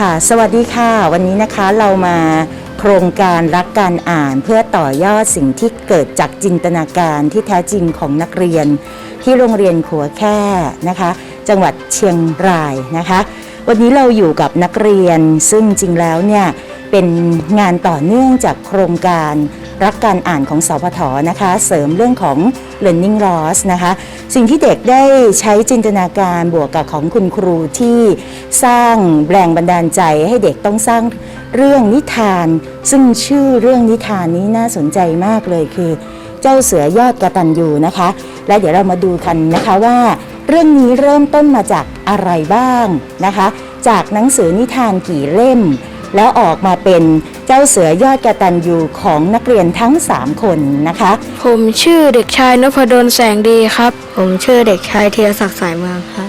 ค่ะสวัสดีค่ะ วันนี้นะคะเรามาโครงการรักการอ่านเพื่อต่อยอดสิ่งที่เกิดจากจินตนาการที่แท้จริงของนักเรียน ที่โรงเรียนขัวแค่นะคะ จังหวัดเชียงรายนะคะ วันนี้เราอยู่กับนักเรียนซึ่งจริงแล้วเนี่ยเป็นงานต่อเนื่องจากโครงการ รักการอ่านของสพทนะคะ เสริมเรื่องของ learning loss นะคะ สิ่งที่เด็กได้ใช้จินตนาการบวกกับของคุณครูที่สร้างแรงบันดาลใจให้เด็กต้องสร้างเรื่องนิทาน ซึ่งชื่อเรื่องนิทานนี้น่าสนใจมากเลยคือ เจ้าเสือยอดกระตันยูนะคะ และเดี๋ยวเรามาดูกันนะคะว่า เรื่องนี้เริ่มต้นมาจากอะไรบ้างนะคะ จากหนังสือนิทานกี่เล่ม แล้วออกมาเป็นเจ้าเสือยอดกระตันยูของนักเรียนทั้ง 3 คนนะคะ ผมชื่อเด็กชายนพดลแสงดีครับ ผมชื่อเด็กชายเทียศักดิ์สายเมืองครับ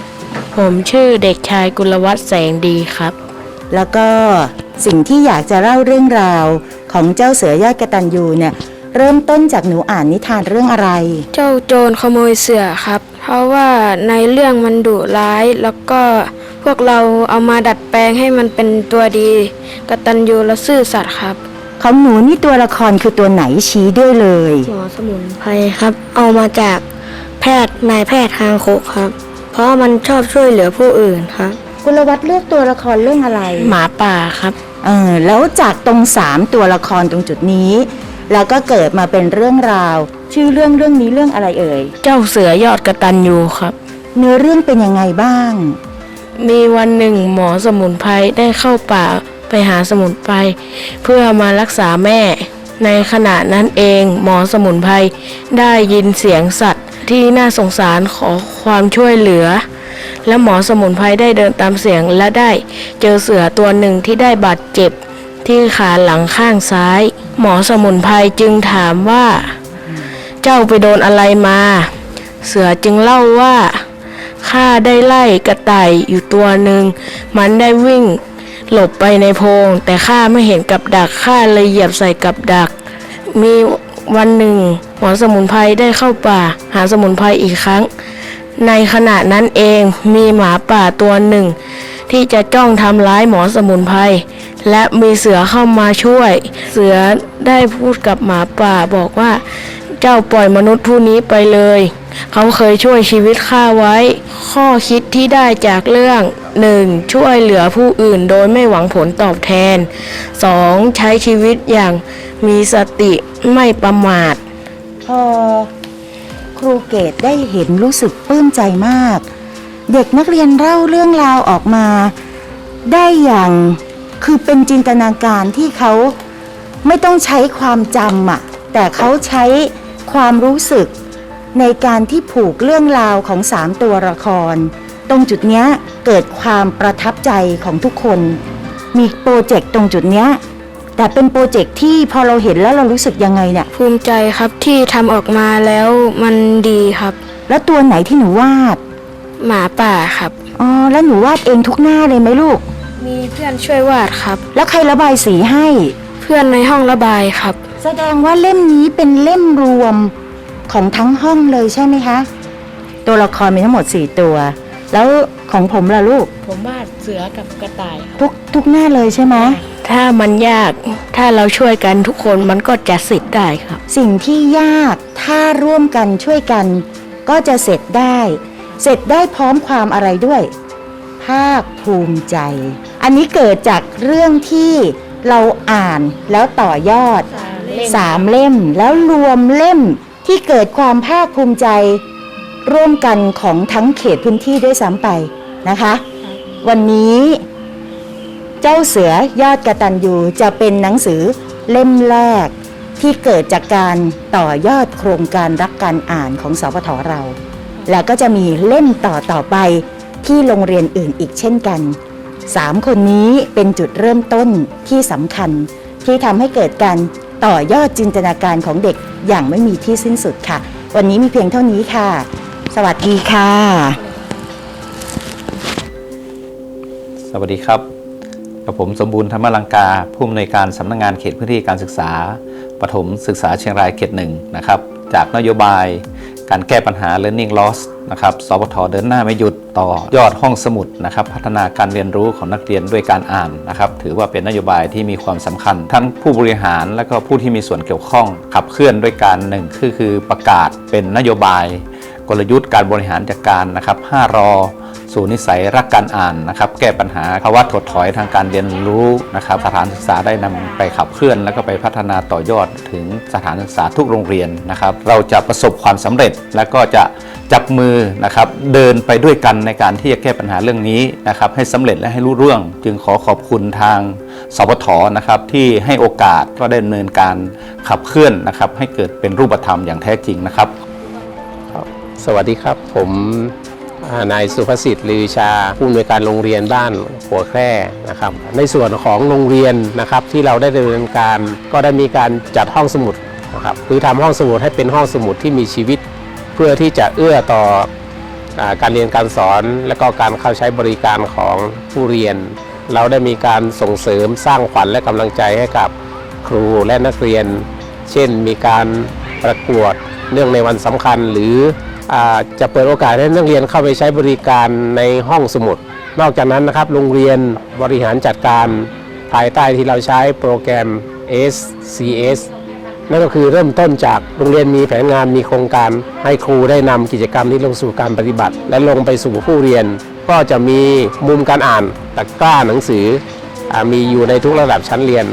ผมชื่อเด็กชายกุลวัฒน์แสงดีครับ แล้วก็สิ่งที่อยากจะเล่าเรื่องราวของเจ้าเสือยอดกระตันยูเนี่ยเริ่มต้นจากหนูอ่านนิทานเรื่องอะไร เจ้าโจรขโมยเสือครับ เพราะว่าในเรื่องมันดุร้ายแล้วก็ พวกเราเอามาดัดแปลงให้มันเป็นตัวดีกตัญญูและซื่อสัตย์ครับ ของหนูนี่ตัวละครคือตัวไหนชี้ด้วยเลย หมอสมุนไพรครับ เอามาจากแพทย์นายแพทย์ทางโคกครับ เพราะมันชอบช่วยเหลือผู้อื่นครับ กุลวัฒน์เลือกตัวละครเรื่องอะไร หมาป่าครับ เออแล้วจากตรงสามตัวละครตรงจุดนี้ แล้วก็เกิดมาเป็นเรื่องราว ชื่อเรื่องเรื่องนี้เรื่องอะไรเอ่ย เจ้าเสือยอดกตัญญูครับ เนื้อเรื่องเป็นยังไงบ้าง มีวันหนึ่งหมอสมุนไพรได้เข้าป่าไปหาสมุนไพรเพื่อมารักษาแม่ ในขณะนั้นเองหมอสมุนไพรได้ยินเสียงสัตว์ที่น่าสงสารขอความช่วยเหลือ และหมอสมุนไพรได้เดินตามเสียงและได้เจอเสือตัวหนึ่งที่ได้บาดเจ็บที่ขาหลังข้างซ้าย หมอสมุนไพรจึงถามว่า เจ้าไปโดนอะไรมา เสือจึงเล่าว่า ข้าได้ไล่กระต่ายอยู่ตัวหนึ่ง มันได้วิ่ง หลบไปในโพรงแต่ข้าไม่เห็นกับดักข้าเลยเหยียบใส่กับดัก มีวันหนึ่งหมอสมุนไพรได้เข้าป่า หาสมุนไพรอีกครั้ง ในขณะนั้นเองมีหมาป่าตัวหนึ่ง ที่จะจ้องทำร้ายหมอสมุนไพรและมีเสือเข้ามาช่วย เสือได้พูดกับหมาป่าบอกว่า เจ้าปล่อยมนุษย์ผู้นี้ไปเลย เขาเคยช่วยชีวิตข้าไว้ ข้อคิดที่ได้จากเรื่อง 1. ช่วยเหลือผู้อื่นโดยไม่หวังผลตอบแทน 2. ใช้ชีวิตอย่างมีสติไม่ประมาท พอครูเกตได้เห็นรู้สึกปลื้มใจมาก เด็กนักเรียนเล่าเรื่องราวออกมา ได้อย่างคือเป็นจินตนาการที่เขาไม่ต้องใช้ความจำอะแต่เขาใช้ความรู้สึก ในการที่ผูกเรื่องราวของสามตัวละคร ตรงจุดเนี้ยเกิดความประทับใจของทุกคน มีโปรเจกต์ตรงจุดเนี้ยแต่เป็นโปรเจกต์ที่พอเราเห็นแล้วเรารู้สึกยังไงเนี่ยภูมิใจครับที่ทำออกมาแล้วมันดีครับ แล้วตัวไหนที่หนูวาด หมาป่าครับ อ๋อ แล้วหนูวาดเองทุกหน้าเลยไหมลูก มีเพื่อนช่วยวาดครับ แล้วใครระบายสีให้ เพื่อนในห้องระบายครับ แสดงว่าเล่มนี้เป็นเล่มรวม ของทั้งห้องเลยใช่ไหมคะ ตัวละครมีทั้งหมด 4 ตัว แล้วของผมล่ะลูก ผมวาดเสือกับกระต่ายทุกทุกหน้าเลยใช่ไหมถ้ามันยากถ้าเราช่วยกันทุกคนมันก็จะสิทธิ์ได้ครับ สิ่งที่ยากถ้าร่วมกันช่วยกัน ก็จะเสร็จได้ เสร็จได้พร้อมความอะไรด้วย ภาคภูมิใจ อันนี้เกิดจากเรื่องที่เราอ่านแล้วต่อยอด สามเล่มแล้วรวมเล่ม ที่เกิดความภาคภูมิใจร่วมกันของทั้งเขตพื้นที่ด้วยซ้ำไปนะคะ วันนี้เจ้าเสือยอดกระตันยูจะเป็นหนังสือเล่มแรกที่เกิดจากการต่อยอดโครงการรักการอ่านของสพทเรา แล้วก็จะมีเล่มต่อต่อไปที่โรงเรียนอื่นอีกเช่นกันสามคนนี้เป็นจุดเริ่มต้นที่สำคัญที่ทำให้เกิดการ ต่อยอดจินตนาการของเด็กอย่างไม่มีที่สิ้นสุดค่ะ วันนี้มีเพียงเท่านี้ค่ะ สวัสดีค่ะ สวัสดีครับกับผมสมบูรณ์ธรรมลังกา ผู้อำนวยการสำนักงงานเขตพื้นที่การศึกษาปฐมศึกษาเชียงรายเขตหนึ่งนะครับ จากนโยบายการแก้ปัญหา learning loss นะครับสปทเดินหน้าไม่หยุด ต่อยอดห้องสมุดนะครับพัฒนาการเรียนรู้ของนักเรียนด้วยการอ่านนะครับถือว่าเป็นนโยบายที่มีความสำคัญ ทั้งผู้บริหารและก็ผู้ที่มีส่วนเกี่ยวข้อง ขับเคลื่อนด้วยการหนึ่งคือคือประกาศเป็นนโยบาย กลยุทธ์การบริหารจัดการนะครับ5รอ สู่นิสัยรักการอ่านนะครับ แก้ปัญหาภาวะถดถอยทางการเรียนรู้นะครับ สถานศึกษาได้นำไปขับเคลื่อน แล้วก็ไปพัฒนาต่อยอดถึงสถานศึกษาทุกโรงเรียนนะครับ เราจะประสบความสำเร็จและก็จะจับมือนะครับเดินไปด้วยกันในการที่จะแก้ปัญหาเรื่องนี้นะครับ ให้สำเร็จและให้รู้เรื่อง จึงขอขอบคุณทางสปทนะครับที่ให้โอกาสก็ได้ดำเนินการขับเคลื่อนนะครับ ให้เกิดเป็นรูปธรรมอย่างแท้จริงนะครับ สวัสดีครับผม นายสุภสิทธิ์ลือชา ผู้อำนวยการโรงเรียนบ้านหัวแคร่นะครับในส่วนของโรงเรียนนะครับที่เราได้ดำเนินการก็ได้มีการจัดห้องสมุดนะครับคือทำห้องสมุดให้เป็นห้องสมุดที่มีชีวิต เพื่อที่จะเอื้อต่ออการเรียนการสอนและก็การเข้าใช้บริการของผู้เรียน เราได้มีการส่งเสริมสร้างขวัญและกำลังใจให้กับครูและนักเรียน เช่นมีการประกวดเนื่องในวันสำคัญหรือ จะเปิดโอกาสให้นักเรียนเข้าไปใช้บริการในห้องสมุด นอกจากนั้นนะครับโรงเรียนบริหารจัดการภายใต้ที่เราใช้โปรแกรม SCS นั่นก็คือเริ่มต้นจากโรงเรียนมีแผนงานมีโครงการให้ครูได้นำกิจกรรมนี้ลงสู่การปฏิบัติ และลงไปสู่ผู้เรียน ก็จะมีมุมการอ่านตะกร้าหนังสืออมีอยู่ในทุกระดับชั้นเรียน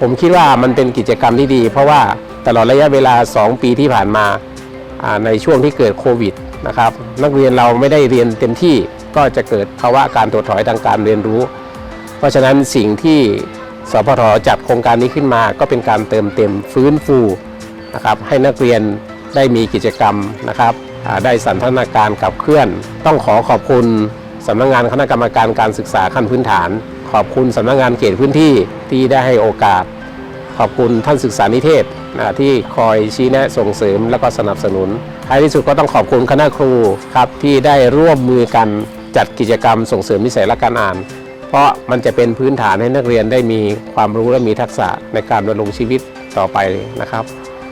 ผมคิดว่ามันเป็นกิจกรรมที่ดี เพราะว่าตลอดระยะเวลา 2 ปีที่ผ่านมา ในช่วงที่เกิดโควิดนะครับนักเรียนเราไม่ได้เรียนเต็มที่ก็จะเกิดภาวะการถดถอยทางการเรียนรู้ เพราะฉะนั้นสิ่งที่สพทจัดโครงการนี้ขึ้นมา ก็เป็นการเติมเต็มฟื้นฟูนะครับให้นักเรียนได้มีกิจกรรมนะครับได้สันทนาการกับเคลื่อน ต้องขอขอบคุณสำนักงานคณะกรรมการการศึกษาขั้นพื้นฐาน ขอบคุณสำนักงานเขตพื้นที่ที่ได้ให้โอกาส ขอบคุณท่านศึกษานิเทศนะที่คอยชี้แนะส่งเสริมและก็สนับสนุนท้ายที่สุดก็ต้องขอบคุณคณะครูครับที่ได้ร่วมมือกันจัดกิจกรรมส่งเสริมนิสัยและการอ่าน เพราะมันจะเป็นพื้นฐานให้นักเรียนได้มีความรู้และมีทักษะในการดำรงชีวิตต่อไปนะครับ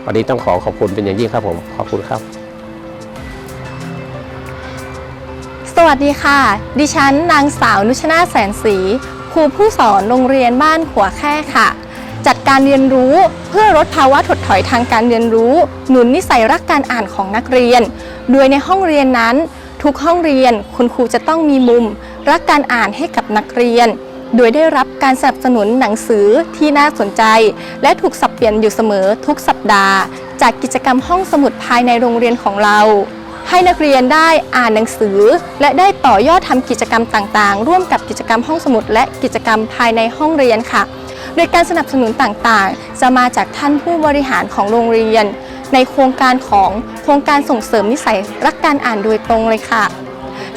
วันนี้ต้องขอขอบคุณเป็นอย่างยิ่งครับผมขอบคุณครับ สวัสดีค่ะ ดิฉันนางสาวนุชนาแสนศรีครูผู้สอนโรงเรียนบ้านหัวแค่ค่ะ การเรียนรู้ เพื่อลดภาวะถดถอยทางการเรียนรู้ หนุนนิสัยรักการอ่านของนักเรียน โดยในห้องเรียนนั้น ทุกห้องเรียนคุณครูจะต้องมีมุม รักการอ่านให้กับนักเรียน โดยได้รับการสนับสนุนหนังสือที่น่าสนใจ และถูกสับเปลี่ยนอยู่เสมอทุกสัปดาห์ จากกิจกรรมห้องสมุดภายในโรงเรียนของเราให้นักเรียนได้อ่านหนังสือ และได้ต่อยอดทำกิจกรรมต่างๆ ร่วมกับกิจกรรมห้องสมุดและกิจกรรมภายในห้องเรียนค่ะ โดยการสนับสนุนต่างๆ จะมาจากท่านผู้บริหารของโรงเรียน ในโครงการของโครงการส่งเสริมนิสัยรักการอ่านโดยตรงเลยค่ะ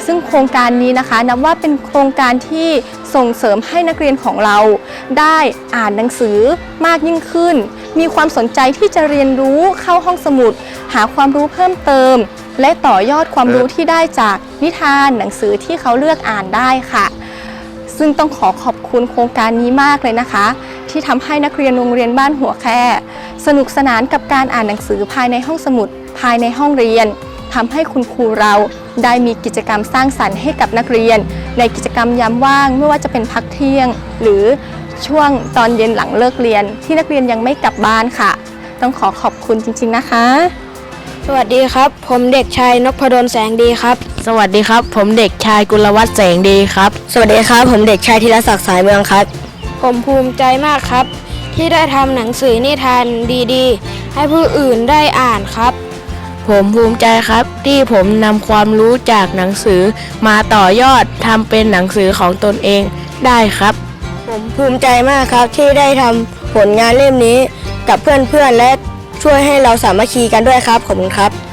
ซึ่งโครงการนี้นะคะนับว่าเป็นโครงการที่ส่งเสริมให้นักเรียนของเรา ได้อ่านหนังสือมากยิ่งขึ้น มีความสนใจที่จะเรียนรู้เข้าห้องสมุด หาความรู้เพิ่มเติม และต่อยอดความรู้ที่ได้จากนิทานหนังสือที่เขาเลือกอ่านได้ค่ะ ซึ่งต้องขอขอบคุณโครงการนี้มากเลยนะคะ ที่ทำให้นักเรียนโรงเรียนบ้านหัวแค่สนุกสนานกับการอ่านหนังสือภายในห้องสมุด ภายในห้องเรียนทำให้คุณครูเราได้มีกิจกรรมสร้างสรรค์ให้กับนักเรียน ในกิจกรรมยามว่างไม่ว่าจะเป็นพักเที่ยง หรือช่วงตอนเย็นหลังเลิกเรียน ที่นักเรียนยังไม่กลับบ้านค่ะ ต้องขอขอบคุณจริง ๆ นะคะ สวัสดีครับ ผมเด็กชายนพดลแสงดีครับ สวัสดีครับ ผมเด็กชายกุลวัฒน์แสงดีครับ สวัสดีครับ ผมเด็กชายธีรศักดิ์สายเมืองครับ ผมภูมิใจมากครับ ที่ได้ทำหนังสือนิทานดีๆ ให้ผู้อื่นได้อ่านครับ ผมภูมิใจครับ ที่ผมนำความรู้จากหนังสือมาต่อยอดทำเป็นหนังสือของตนเองได้ครับ ผมภูมิใจมากครับที่ได้ทำผลงานเล่มนี้กับเพื่อนๆและ ช่วยให้เราสามัคคีกันด้วยครับ ขอบคุณครับ